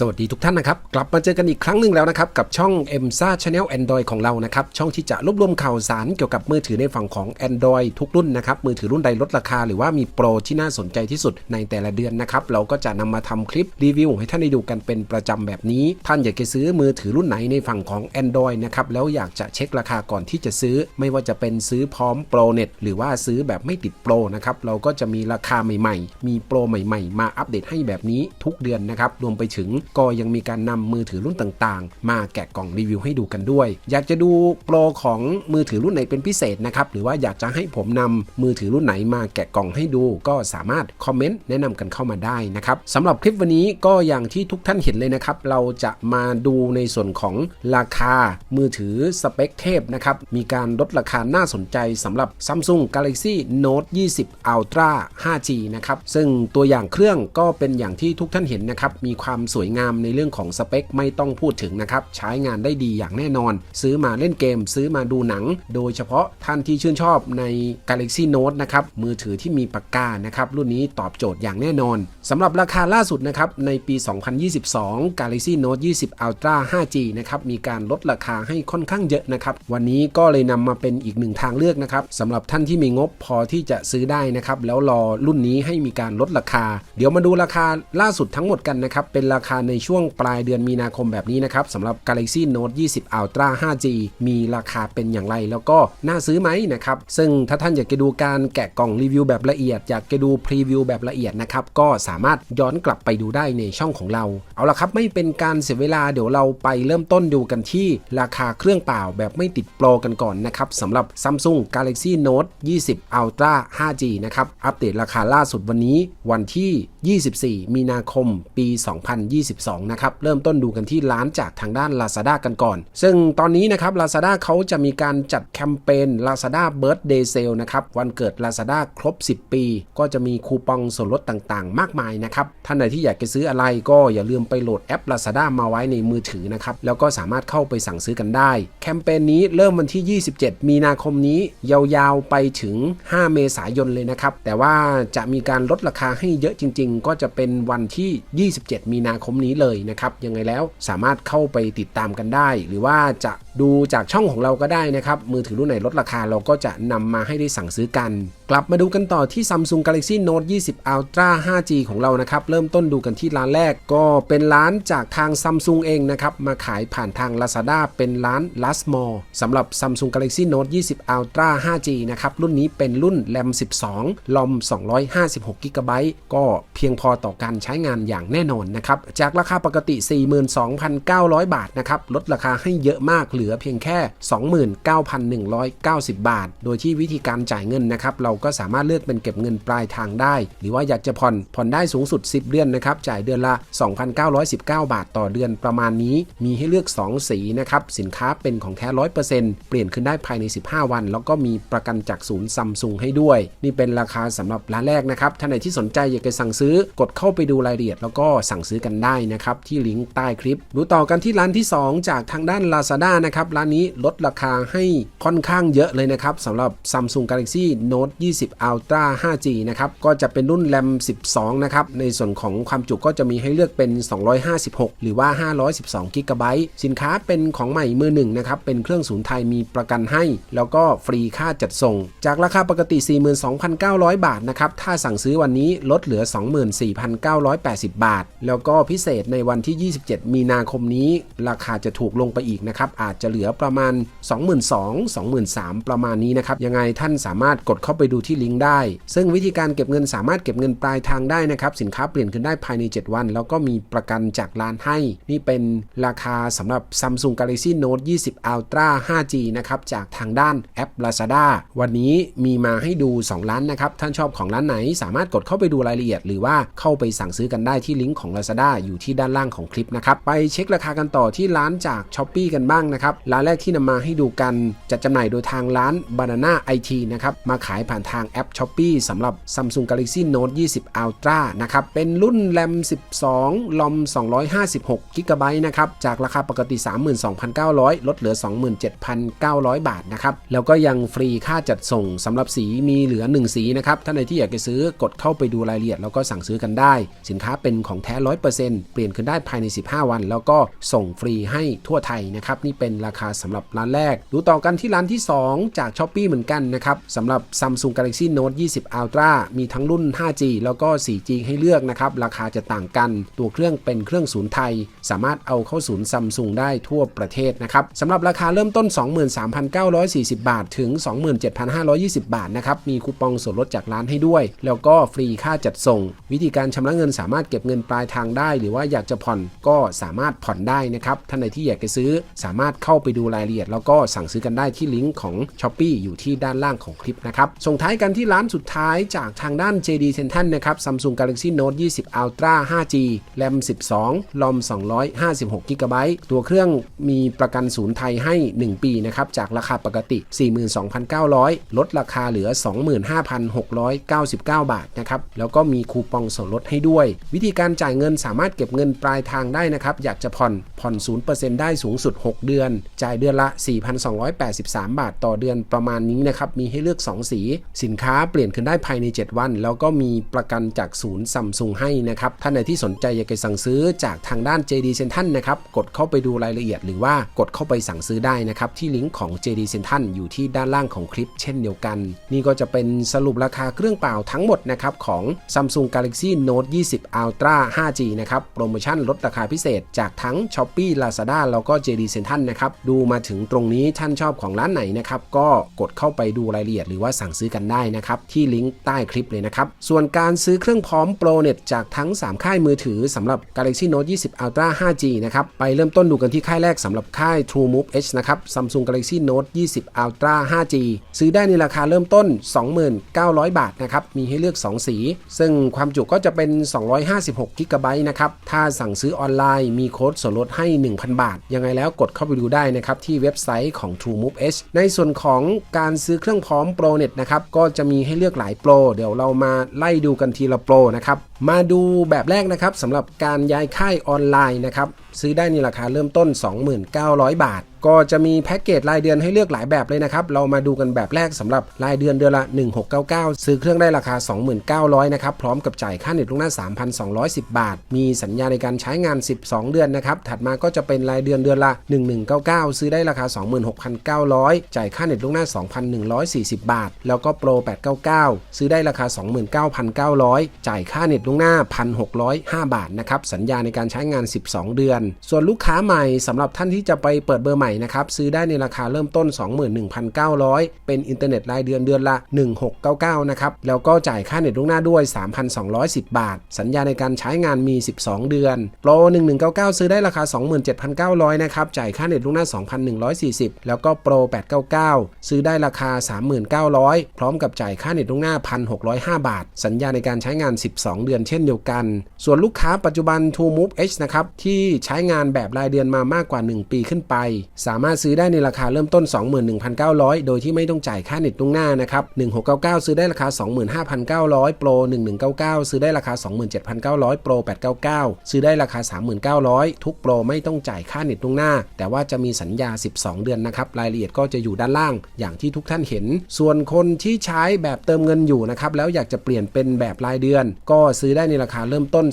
สวัสดีทุกท่านนะครับ กลับมาเจอกันอีกครั้งหนึ่งแล้วนะครับ กับช่อง m s a Channel Android ของเรานะครับ ช่องที่จะรวบรวมข่าวสารเกี่ยวกับมือถือในฝั่งของ Android ทุกรุ่นนะครับ มือถือรุ่นใดลดราคา หรือว่ามีโปรที่น่าสนใจที่สุดในแต่ละเดือนนะครับ เราก็จะนำมาทำคลิปรีวิวให้ท่านได้ดูกันเป็นประจำแบบนี้ ท่านอยากจะซื้อมือถือรุ่นไหนในฝั่งของ Android นะครับแล้วอยากจะเช็คราคาก่อนที่จะซื้อ ไม่ว่าจะเป็นซื้อพร้อมโปรเน็ตหรือว่าซื้อแบบไม่ติดโปรนะครับเราก็จะมีราคาใหม่ ๆ มีโปรใหม่ ๆ มาอัปเดตให้แบบนี้ทุกเดือนนะครับรวมไปถึงก็ยังมีการนำมือถือรุ่นต่างๆ มาแกะกล่องรีวิวให้ดูกันด้วย อยากจะดูโปรของมือถือรุ่นไหนเป็นพิเศษนะครับ หรือว่าอยากจะให้ผมนำมือถือรุ่นไหนมาแกะกล่องให้ดู ก็สามารถคอมเมนต์แนะนำกันเข้ามาได้นะครับสำหรับคลิปวันนี้ก็อย่างที่ทุกท่านเห็นเลยนะครับ เราจะมาดูในส่วนของราคามือถือสเปคเทพนะครับ มีการลดราคาน่าสนใจสำหรับ Samsung Galaxy Note 20 Ultra 5G นะครับ ซึ่งตัวอย่างเครื่องก็เป็นอย่างที่ทุกท่านเห็นนะครับ มีความสวยงามในเรื่องของสเปคไม่ต้องพูดถึงนะครับ ใช้งานได้ดีอย่างแน่นอน ซื้อมาเล่นเกม ซื้อมาดูหนัง โดยเฉพาะท่านที่ชื่นชอบใน Galaxy Note นะครับ มือถือที่มีปากกานะครับ รุ่นนี้ตอบโจทย์อย่างแน่นอนสำหรับราคาล่าสุดนะครับ ในปี 2022 Galaxy Note 20 Ultra 5G นะครับ มีการลดราคาให้ค่อนข้างเยอะนะครับ วันนี้ก็เลยนำมาเป็นอีกหนึ่งทางเลือกนะครับสำหรับท่านที่มีงบพอที่จะซื้อได้นะครับ แล้วรอรุ่นนี้ให้มีการลดราคา เดี๋ยวมาดูราคาล่าสุดทั้งหมดกันนะครับ เป็นราคาในช่วงปลายเดือนมีนาคมแบบนี้นะครับสำหรับ Galaxy Note 20 Ultra 5G มีราคาเป็นอย่างไร แล้วก็น่าซื้อไหมนะครับ ซึ่งถ้าท่านอยากจะดูการแกะกล่องรีวิวแบบละเอียด อยากจะดูพรีวิวแบบละเอียดนะครับ ก็สามารถย้อนกลับไปดูได้ในช่องของเรา เอาละครับไม่เป็นการเสียเวลาเดี๋ยวเราไปเริ่มต้นดูกันที่ราคาเครื่องเปล่าแบบไม่ติดโปรกันก่อนนะครับสำหรับ Samsung Galaxy Note 20 Ultra 5G นะครับอัปเดตราคาล่าสุดวันนี้วันที่24 มีนาคมปี 2022 นะครับ เริ่มต้นดูกันที่ร้านจากทางด้าน Lazada กันก่อน ซึ่งตอนนี้นะครับ Lazada เขาจะมีการจัดแคมเปญ Lazada Birthday Sale นะครับ วันเกิด Lazada ครบ 10 ปี ก็จะมีคูปองส่วนลดต่างๆ มากมายนะครับ ท่านไหนที่อยากจะซื้ออะไรก็อย่าลืมไปโหลดแอป Lazada มาไว้ในมือถือนะครับ แล้วก็สามารถเข้าไปสั่งซื้อกันได้ แคมเปญนี้เริ่มวันที่ 27 มีนาคมนี้ ยาวๆ ไปถึง 5 เมษายนเลยนะครับ แต่ว่าจะมีการลดราคาให้เยอะจริงงก็จะเป็นวันที่ 27 มีนาคมนี้เลยนะครับ ยังไงแล้วสามารถเข้าไปติดตามกันได้ หรือว่าจะ ดูจากช่องของเราก็ได้นะครับ มือถือรุ่นไหนลดราคาเราก็จะนำมาให้ได้สั่งซื้อกัน กลับมาดูกันต่อที่ Samsung Galaxy Note 20 Ultra 5G ของเรานะครับ เริ่มต้นดูกันที่ร้านแรกก็เป็นร้านจากทาง Samsung เองนะครับ มาขายผ่านทาง Lazada เป็นร้าน Last Mall สำหรับ Samsung Galaxy Note 20 Ultra 5G นะครับ รุ่นนี้เป็นรุ่น RAM 12ลอม256 g b ก็เพียงพอต่อการใช้งานอย่างแน่นอนนะครับ จากราคาปกติ 42,900 บาทนะครับ ลดราคาให้เยอะมากเหลือเพียงแค่ 29,190 บาท โดยที่วิธีการจ่ายเงินนะครับ เราก็สามารถเลือกเป็นเก็บเงินปลายทางได้ หรือว่าอยากจะผ่อนผ่อนได้สูงสุด 10 เดือนนะครับ จ่ายเดือนละ 2,919 บาทต่อเดือนประมาณนี้ มีให้เลือก 2 สีนะครับ สินค้าเป็นของแท้ 100%เปลี่ยนขึ้นได้ภายใน 15 วัน แล้วก็มีประกันจากศูนย์ซัมซุงให้ด้วย นี่เป็นราคาสำหรับร้านแรกนะครับ ท่านไหนที่สนใจอยากจะสั่งซื้อกดเข้าไปดูรายละเอียด แล้วก็สั่งซื้อกันได้นะครับที่ลิงก์ใต้คลิปดูต่อกันที่ร้านที่ 2 จากทางด้าน Lazada นะครับ ร้านนี้ลดราคาให้ค่อนข้างเยอะเลยนะครับสำหรับ Samsung Galaxy Note 20 Ultra 5G นะครับ ก็จะเป็นรุ่น RAM 12 นะครับ ในส่วนของความจุก็จะมีให้เลือกเป็น 256 หรือว่า 512 g b สินค้าเป็นของใหม่มือหนึ่งนะครับ เป็นเครื่องศูนย์ไทยมีประกันให้ แล้วก็ฟรีค่าจัดส่ง จากราคาปกติ 42,900 บาทนะครับ ถ้าสั่งซื้อวันนี้ลดเหลือ 24,980 บาท แล้วก็พิเศษในวันที่ 27 มีนาคมนี้ ราคาจะถูกลงไปอีกนะครับ อาจจะเหลือประมาณ 22,000 23,000 ประมาณนี้นะครับ ยังไงท่านสามารถกดเข้าไปดูที่ลิงก์ได้ ซึ่งวิธีการเก็บเงินสามารถเก็บเงินปลายทางได้นะครับ สินค้าเปลี่ยนขึ้นได้ภายใน 7 วัน แล้วก็มีประกันจากร้านให้ นี่เป็นราคาสำหรับ Samsung Galaxy Note 20 Ultra 5G นะครับจากทางด้านแอป Lazada วันนี้มีมาให้ดู 2 ร้านนะครับ ท่านชอบของร้านไหน สามารถกดเข้าไปดูรายละเอียด หรือว่าเข้าไปสั่งซื้อกันได้ที่ลิงก์ของ Lazada อยู่ที่ด้านล่างของคลิปนะครับไปเช็คราคากันต่อที่ร้านจาก s h อ p e e กันบ้างนะครับนะครับ ร้านแรกที่นำมาให้ดูกันจัดจำหน่ายโดยทางร้าน Banana IT นะครับ มาขายผ่านทางแอป s h อ p e e สำหรับ Samsung Galaxy Note 20 Ultra นะครับ เป็นรุ่น RAM 12 LOM 256 g b นะครับ จากราคาปกติ 32,900 ลดเหลือ 27,900 บาทนะครับ แล้วก็ยังฟรีค่าจัดส่งสำหรับสีมีเหลือ 1 สีนะครับ ท่านใดที่อยากจะซื้อกดเข้าไปดูรายละเอียดแล้วก็สั่งซื้อกันได้ สินค้าเป็นของแท้ 100%เปลี่ยนคืนได้ภายใน 15 วัน แล้วก็ส่งฟรีให้ทั่วไทยนะครับ นี่เป็นราคาสำหรับร้านแรก ดูต่อกันที่ร้านที่ 2 จาก s h อ p e e เหมือนกันนะครับสำหรับ Samsung Galaxy Note 20 Ultra มีทั้งรุ่น 5G แล้วก็ 4G ให้เลือกนะครับ ราคาจะต่างกัน ตัวเครื่องเป็นเครื่องศูนย์ไทย สามารถเอาเข้าศูนย์ซัมซุงได้ทั่วประเทศนะครับสำหรับราคาเริ่มต้น 23,940 บาท ถึง 27,520 บาทนะครับ มีคูปองส่วนลดจากร้านให้ด้วย แล้วก็ฟรีค่าจัดส่ง วิธีการชำระเงินสามารถเก็บเงินปลายทางได้ หรือว่าอยากจะผ่อนก็สามารถผ่อนได้นะครับท่านใดที่อยากจะซื้อสามารถเข้าไปดูรายละเอียด แล้วก็สั่งซื้อกันได้ที่ลิงก์ของ s h อ p e e อยู่ที่ด้านล่างของคลิปนะครับส่งท้ายกันที่ร้านสุดท้ายจากทางด้าน JD Central นะครับ Samsung Galaxy Note 20 Ultra 5G RAM 12 ROM 256 g b ตัวเครื่องมีประกันศูนย์ไทยให้ 1 ปีนะครับจากราคาปกติ 42,900 ลดราคาเหลือ 25,699 บาทนะครับแล้วก็มีคูปองส่วนลดให้ด้วย วิธีการจ่ายเงินสามารถเก็บเงินปลายทางได้นะครับ อยากจะผ่อนผ่อน 0%ได้สูงสุด 6 เดือนจ่ายเดือนละ 4,283 บาทต่อเดือนประมาณนี้นะครับมีให้เลือก 2 สี สินค้าเปลี่ยนคืนได้ภายใน 7 วัน แล้วก็มีประกันจากศูนย์ซัมซุงให้นะครับท่านไหนที่สนใจอยากจะสั่งซื้อจากทางด้าน JD Central นะครับกดเข้าไปดูรายละเอียดหรือว่ากดเข้าไปสั่งซื้อได้นะครับที่ลิงก์ของ JD Central อยู่ที่ด้านล่างของคลิปเช่นเดียวกัน นี่ก็จะเป็นสรุปราคาเครื่องเปล่าทั้งหมดนะครับของ Samsung Galaxy Note 20 Ultra 5G นะครับโปรโมชั่นลดราคาพิเศษจากทั้ง Shopee Lazada แล้วก็ JD Central นะครับดูมาถึงตรงนี้ท่านชอบของร้านไหนนะครับ ก็กดเข้าไปดูรายละเอียดหรือว่าสั่งซื้อกันได้นะครับ ที่ลิงก์ใต้คลิปเลยนะครับ ส่วนการซื้อเครื่องพร้อมโปรเน็ตจากทั้ง 3 ค่ายมือถือสำหรับ Galaxy Note 20 Ultra 5G นะครับ ไปเริ่มต้นดูกันที่ค่ายแรกสำหรับค่าย TrueMove H นะครับ Samsung Galaxy Note 20 Ultra 5G ซื้อได้ในราคาเริ่มต้น 29,000 บาทนะครับ มีให้เลือก 2 สี ซึ่งความจุก็จะเป็น 256 g b นะครับ ถ้าสั่งซื้อออนไลน์มีโค้ดส่วนลดให้ 1,000 บาท ยังไงแล้วกดเข้าไปดูได้ได้นะครับที่เว็บไซต์ของ TrueMove H ในส่วนของการซื้อเครื่องพร้อมโปรเน็ตนะครับก็จะมีให้เลือกหลายโปร เดี๋ยวเรามาไล่ดูกันทีละโปรนะครับมาดูแบบแรกนะครับสำหรับการย้ายค่ายออนไลน์นะครับซื้อได้ในราคาเริ่มต้น 29,000บาทก็จะมีแพ็กเกจรายเดือนให้เลือกหลายแบบเลยนะครับ เรามาดูกันแบบแรกสำหรับรายเดือนเดือนละ 1699 ซื้อเครื่องได้ราคา 29,000 นะครับ พร้อมกับจ่ายค่าเน็ตล่วงหน้า 3,210 บาท มีสัญญาในการใช้งาน 12 เดือนนะครับ ถัดมาก็จะเป็นรายเดือนเดือนละ 1199 ซื้อได้ราคา 26,900 จ่ายค่าเน็ตล่วงหน้า 2,140 บาท แล้วก็โปร 899 ซื้อได้ราคา 29,900 จ่ายค่าเน็ตล่วงหน้า 1,605 บาทนะครับ สัญญาในการใช้งาน 12 เดือน ส่วนลูกค้าใหม่สำหรับท่านที่จะไปเปิดเบอร์ใหม่ม่นะครับซื้อได้ในราคาเริ่มต้น 21,900 เป็นอินเทอร์เน็ตรายเดือนเดือนละ 1699 นะครับ แล้วก็จ่ายค่าเน็ตล่วงหน้าด้วย 3,210 บาท สัญญาในการใช้งานมี 12 เดือนโปร1199 ซื้อได้ราคา 27,900 นะครับ จ่ายค่าเน็ตล่วงหน้า 2,140 แล้วก็โปร899 ซื้อได้ราคา 39,000พร้อมกับจ่ายค่าเน็ตล่วงหน้า 1,605 บาท สัญญาในการใช้งาน 12 เดือนเช่นเดียวกัน ส่วนลูกค้าปัจจุบัน True Move H นะครับที่ใช้งานแบบรายเดือนมามากกว่า 1 ปีขึ้นไปสามารถซื้อได้ในราคาเริ่มต้น 21,900 โดยที่ไม่ต้องจ่ายค่าเน็ตล่วงหน้านะครับ 1699 ซื้อได้ราคา 25,900โปร1199 ซื้อได้ราคา 27,900โปร899 ซื้อได้ราคา 39,000 ทุกโปรไม่ต้องจ่ายค่าเน็ตล่วงหน้า แต่ว่าจะมีสัญญา 12 เดือนนะครับ รายละเอียดก็จะอยู่ด้านล่าง อย่างที่ทุกท่านเห็น ส่วนคนที่ใช้แบบเติมเงินอยู่นะครับ แล้วอยากจะเปลี่ยนเป็นแบบรายเดือน ก็ซื้อได้ในราคาเริ่มต้น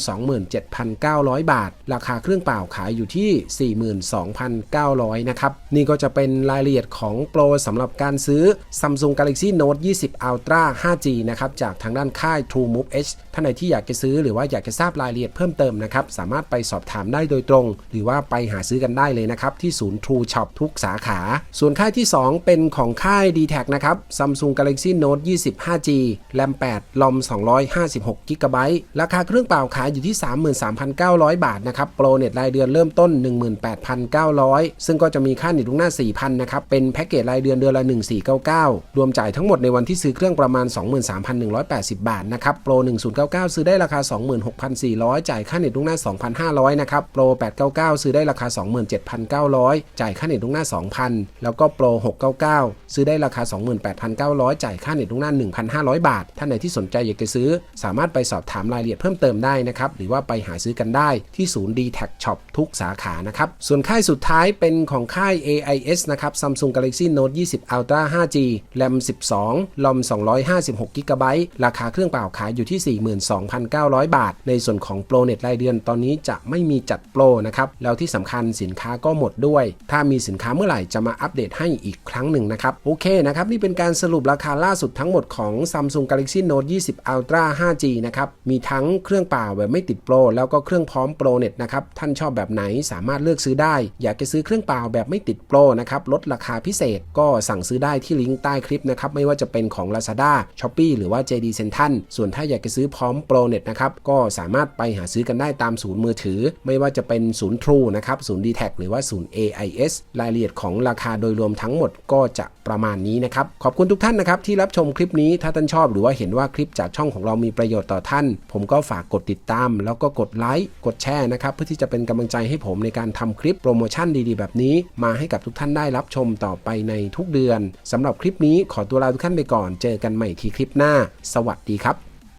27,900 บาท ราคาเครื่องเปล่าขายอยู่ที่ 42,900นะครับ นี่ก็จะเป็นรายละเอียดของโปรสำหรับการซื้อ Samsung Galaxy Note 20 Ultra 5G นะครับ จากทางด้านค่าย True Move H ท่านไหนที่อยากจะซื้อหรือว่าอยากจะทราบรายละเอียดเพิ่มเติมนะครับ สามารถไปสอบถามได้โดยตรง หรือว่าไปหาซื้อกันได้เลยนะครับ ที่ศูนย์ True Shop ทุกสาขา ส่วนค่ายที่ 2 เป็นของค่าย d t แทนะครับ Samsung Galaxy Note 20 5G RAM 8 ROM 256 g b ราคาเครื่องเปล่าขายอยู่ที่ 33,900 บาทนะครับโปรเน็ตรายเดือนเดือนเริ่มต้น 18,900 ซึ่งก็จะมีค่าเน็ตลูกหน้า 4,000 นะครับ เป็นแพ็กเกจรายเดือนเดือนละ 1499 รวมจ่ายทั้งหมดในวันที่ซื้อเครื่องประมาณ 23,180 บาทนะครับโปร 1099 ซื้อได้ราคา 26,400 จ่ายค่าเน็ตลูกหน้า 2,500 นะครับโปร 899 ซื้อได้ราคา 27,900 จ่ายค่าเน็ตลูกหน้า 2,000 แล้วก็โปร 699 ซื้อได้ราคา 28,900 จ่ายค่าเน็ตลูกหน้า 1,500 บาท ท่านไหนที่สนใจอยากจะซื้อ สามารถไปสอบถามรายละเอียดเพิ่มเติมได้นะครับหรือว่าไปหาซื้อกันได้ที่ศูนย์ d t a c Shop ทุกสาขานะครับส่วนค่ายสุดท้ายเป็นของค่าย AIS นะครับ Samsung Galaxy Note 20 Ultra 5G RAM 12 ROM 256 GB ราคาเครื่องเปล่าขายอยู่ที่ 42,900 บาท ในส่วนของโปรเน็ตรายเดือนตอนนี้จะไม่มีจัดโปรนะครับ แล้วที่สำคัญสินค้าก็หมดด้วย ถ้ามีสินค้าเมื่อไหร่จะมาอัปเดตให้อีกครั้งหนึ่งนะครับ โอเคนะครับ นี่เป็นการสรุปราคาล่าสุดทั้งหมดของ Samsung Galaxy Note 20 Ultra 5G นะครับ มีทั้งเครื่องเปล่าแบบไม่ติดโปรแล้วก็เครื่องพร้อมโปรเน็ตนะครับ ท่านชอบแบบไหนสามารถเลือกซื้อได้ อยากจะซื้อเครื่องเปล่าแบบไม่ติดโปรนะครับลดราคาพิเศษก็สั่งซื้อได้ที่ลิงก์ใต้คลิปนะครับไม่ว่าจะเป็นของ Lazada, Shopee หรือว่า JD Central ส่วนถ้าอยากจะซื้อพร้อมโปรเน็ตนะครับก็สามารถไปหาซื้อกันได้ตามศูนย์มือถือ ไม่ว่าจะเป็นศูนย์ True นะครับศูนย์ d t a c หรือว่าศูนย์ AIS รายละเอียดของราคาโดยรวมทั้งหมดก็จะประมาณนี้นะครับขอบคุณทุกท่านนะครับที่รับชมคลิปนี้ถ้าท่านชอบหรือว่าเห็นว่าคลิปจากช่องของเรามีประโยชน์ต่อท่าน ผมก็ฝากกดติดตาม แล้วก็กดไลค์กดแชร์นะครับเพื่อที่จะเป็นกำลังใจให้ผมในการทำคลิปโปรโมชั่นดีๆ แบบนี้มาให้กับทุกท่านได้รับชมต่อไปในทุกเดือนสำหรับคลิปนี้ขอตัวลาทุกท่านไปก่อน เจอกันใหม่ที่คลิปหน้า สวัสดีครับ